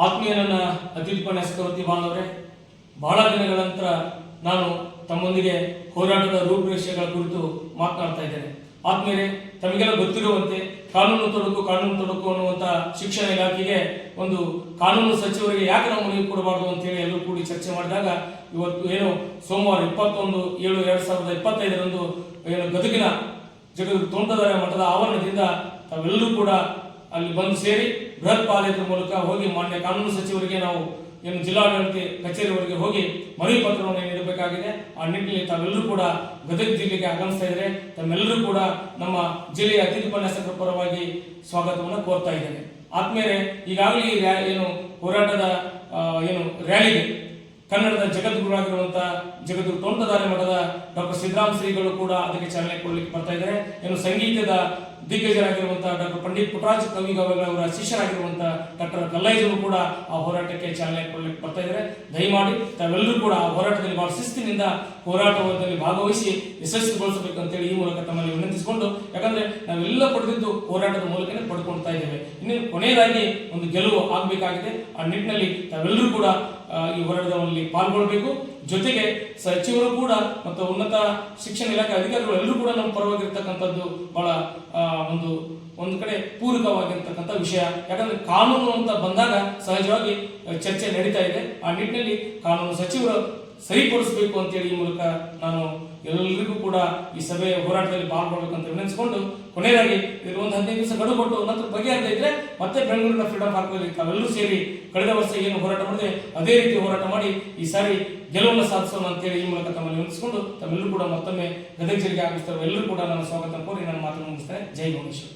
ವಿದ್ಯಾರ್ಥಿ ಬಾಂಧವರೇ. ಬಹಳ ದಿನಗಳ ನಂತರ ನಾನು ತಮ್ಮೊಂದಿಗೆ ಹೋರಾಟದ ರೂಪುರೇಷೆಗಳ ಕುರಿತು ಮಾತನಾಡ್ತಾ ಇದ್ದೇನೆ. ಆದ್ಮೇಲೆ ತಮಗೆಲ್ಲ ಗೊತ್ತಿರುವಂತೆ ಕಾನೂನು ತೊಡಕು ಕಾನೂನು ತೊಡಕು ಅನ್ನುವಂತ ಶಿಕ್ಷಣ ಇಲಾಖೆಗೆ ಒಂದು ಕಾನೂನು ಸಚಿವರಿಗೆ ಯಾಕೆ ನಾವು ಮನವಿ ಕೊಡಬಾರ್ದು ಅಂತೇಳಿ ಎಲ್ಲರೂ ಕೂಡಿ ಚರ್ಚೆ ಮಾಡಿದಾಗ ಇವತ್ತು ಏನು ಸೋಮವಾರ ಇಪ್ಪತ್ತೊಂದು ಏಳು ಎರಡ್ ಸಾವಿರದ ಇಪ್ಪತ್ತೈದರಂದು ಏನು ಗದಗಿನ ಜಗದ ತೋಂಟದಾರ ಮಠದ ಆವರಣದಿಂದ ತಾವೆಲ್ಲರೂ ಕೂಡ ಅಲ್ಲಿ ಬಂದು ಸೇರಿ ಬೃಹತ್ ಪಾದಯಾತ್ರೆ ಮೂಲಕ ಹೋಗಿ ಮಾನ್ಯ ಕಾನೂನು ಸಚಿವರಿಗೆ ನಾವು ಏನು ಜಿಲ್ಲಾಡಳಿತ ಕಚೇರಿವರೆಗೆ ಹೋಗಿ ಮನವಿ ಪತ್ರವನ್ನು ನೀಡಬೇಕಾಗಿದೆ. ಆ ನಿಟ್ಟಿನಲ್ಲಿ ತಾವೆಲ್ಲರೂ ಕೂಡ ಗದಗ ಜಿಲ್ಲೆಗೆ ಆಗಮಿಸ್ತಾ ಇದ್ದಾರೆ ತಮ್ಮೆಲ್ಲರೂ ಕೂಡ ನಮ್ಮ ಜಿಲ್ಲೆಯ ಅತಿಥಿ ಉಪನ್ಯಾಸಕರ ಪರವಾಗಿ ಸ್ವಾಗತವನ್ನು ಕೋರ್ತಾ ಇದ್ದೇನೆ. ಆದ್ಮೇಲೆ ಈಗಾಗಲೇ ಏನು ಹೋರಾಟದ ಏನು ರ್ಯಾಲಿಗೆ ಕನ್ನಡದ ಜಗದ್ಗುರುವಾಗಿರುವಂತಹ ಜಗದ್ಗುರು ತೋಂಟದಾರ್ಯ ಮಠದ ಡಾಕ್ಟರ್ ಸಿದ್ದರಾಮ ಶ್ರೀಗಳು ಕೂಡ ಅದಕ್ಕೆ ಚಾಲನೆ ಕೊಡಲಿಕ್ಕೆ ಬರ್ತಾ ಇದ್ದಾರೆ. ಏನು ಸಂಗೀತದ ದಿಗ್ಗಜರಾಗಿರುವಂತಹ ಡಾಕ್ಟರ್ ಪಂಡಿತ್ ಪುಟ್ಟರಾಜ ಅವರ ಶಿಷ್ಯರಾಗಿರುವಂತಹ ಡಾಕ್ಟರ್ ಕಲ್ಲೈಜರು ಕೂಡ ಆ ಹೋರಾಟಕ್ಕೆ ಚಾಲನೆ ಕೊಡಲಿಕ್ಕೆ ಬರ್ತಾ ಇದ್ದಾರೆ. ದಯಮಾಡಿ ತಾವೆಲ್ಲರೂ ಕೂಡ ಆ ಹೋರಾಟದಲ್ಲಿ ಬಹಳ ಶಿಸ್ತಿನಿಂದ ಹೋರಾಟದಲ್ಲಿ ಭಾಗವಹಿಸಿ ಯಶಸ್ವಿಗೊಳಿಸಬೇಕು ಅಂತೇಳಿ ಈ ಮೂಲಕ ತಮ್ಮಲ್ಲಿ ವಿನಂತಿಸಿಕೊಂಡು ಯಾಕಂದ್ರೆ ನಾವೆಲ್ಲ ಪಡೆದಿದ್ದು ಹೋರಾಟದ ಮೂಲಕನೇ ಪಡ್ಕೊಳ್ತಾ ಇದ್ದೇವೆ. ಇನ್ನು ಕೊನೆಯದಾಗಿ ಒಂದು ಗೆಲುವು ಆಗಬೇಕಾಗಿದೆ. ಆ ನಿಟ್ಟಿನಲ್ಲಿ ನಾವೆಲ್ಲರೂ ಕೂಡ ಈ ಹೋರಾಟದಲ್ಲಿ ಪಾಲ್ಗೊಳ್ಬೇಕು. ಜೊತೆಗೆ ಸಚಿವರು ಕೂಡ ಮತ್ತು ಉನ್ನತ ಶಿಕ್ಷಣ ಇಲಾಖೆ ಅಧಿಕಾರಿಗಳು ಎಲ್ಲರೂ ಕೂಡ ನಮ್ಮ ಪರವಾಗಿರ್ತಕ್ಕಂಥದ್ದು ಬಹಳ ಒಂದು ಒಂದು ಕಡೆ ಪೂರಕವಾಗಿರ್ತಕ್ಕಂಥ ವಿಷಯ. ಯಾಕಂದ್ರೆ ಕಾನೂನು ಅಂತ ಬಂದಾಗ ಸಹಜವಾಗಿ ಚರ್ಚೆ ನಡೀತಾ ಇದೆ. ಆ ನಿಟ್ಟಿನಲ್ಲಿ ಕಾನೂನು ಸಚಿವರು ಸರಿಪಡಿಸಬೇಕು ಅಂತೇಳಿ ಈ ಮೂಲಕ ನಾನು ಎಲ್ಲರಿಗೂ ಕೂಡ ಈ ಸಭೆಯ ಹೋರಾಟದಲ್ಲಿ ಪಾಲ್ಗೊಳ್ಬೇಕಂತ ವಿನಂತಿಸಿಕೊಂಡು ಕೊನೆಯದಾಗಿ ಇದ್ರ ಒಂದು ಹದಿನೈದು ದಿವಸ ಗಡು ಕೊಟ್ಟು ನಂತರ ಬಗೆಹರಿದ ಇದ್ರೆ ಮತ್ತೆ ಬೆಂಗಳೂರಿನ ಫ್ರೀಡಮ್ ಪಾರ್ಕ್ನಲ್ಲಿ ತಾವೆಲ್ಲರೂ ಸೇರಿ ಕಳೆದ ವರ್ಷ ಏನು ಹೋರಾಟ ಮಾಡಿದೆ ಅದೇ ರೀತಿ ಹೋರಾಟ ಮಾಡಿ ಈ ಸಾರಿ ಗೆಲುವನ್ನು ಸಾಧಿಸೋಣ ಅಂತೇಳಿ ಈ ಮೂಲಕ ತಮ್ಮಲ್ಲಿ ವಿನಂತಿಸಿಕೊಂಡು ತಮ್ಮೆಲ್ಲರೂ ಕೂಡ ಮತ್ತೊಮ್ಮೆ ಗದಗ ಜಿಲ್ಲೆಗೆ ಆಗಮಿಸ್ತಾರೆ ಎಲ್ಲರೂ ಕೂಡ ನನ್ನ ಸ್ವಾಗತ ಕೋರಿ ನನ್ನ ಮಾತನ್ನು ಮುಗಿಸ್ತೇನೆ. ಜೈ ಭುವನೇಶ್ವರ್.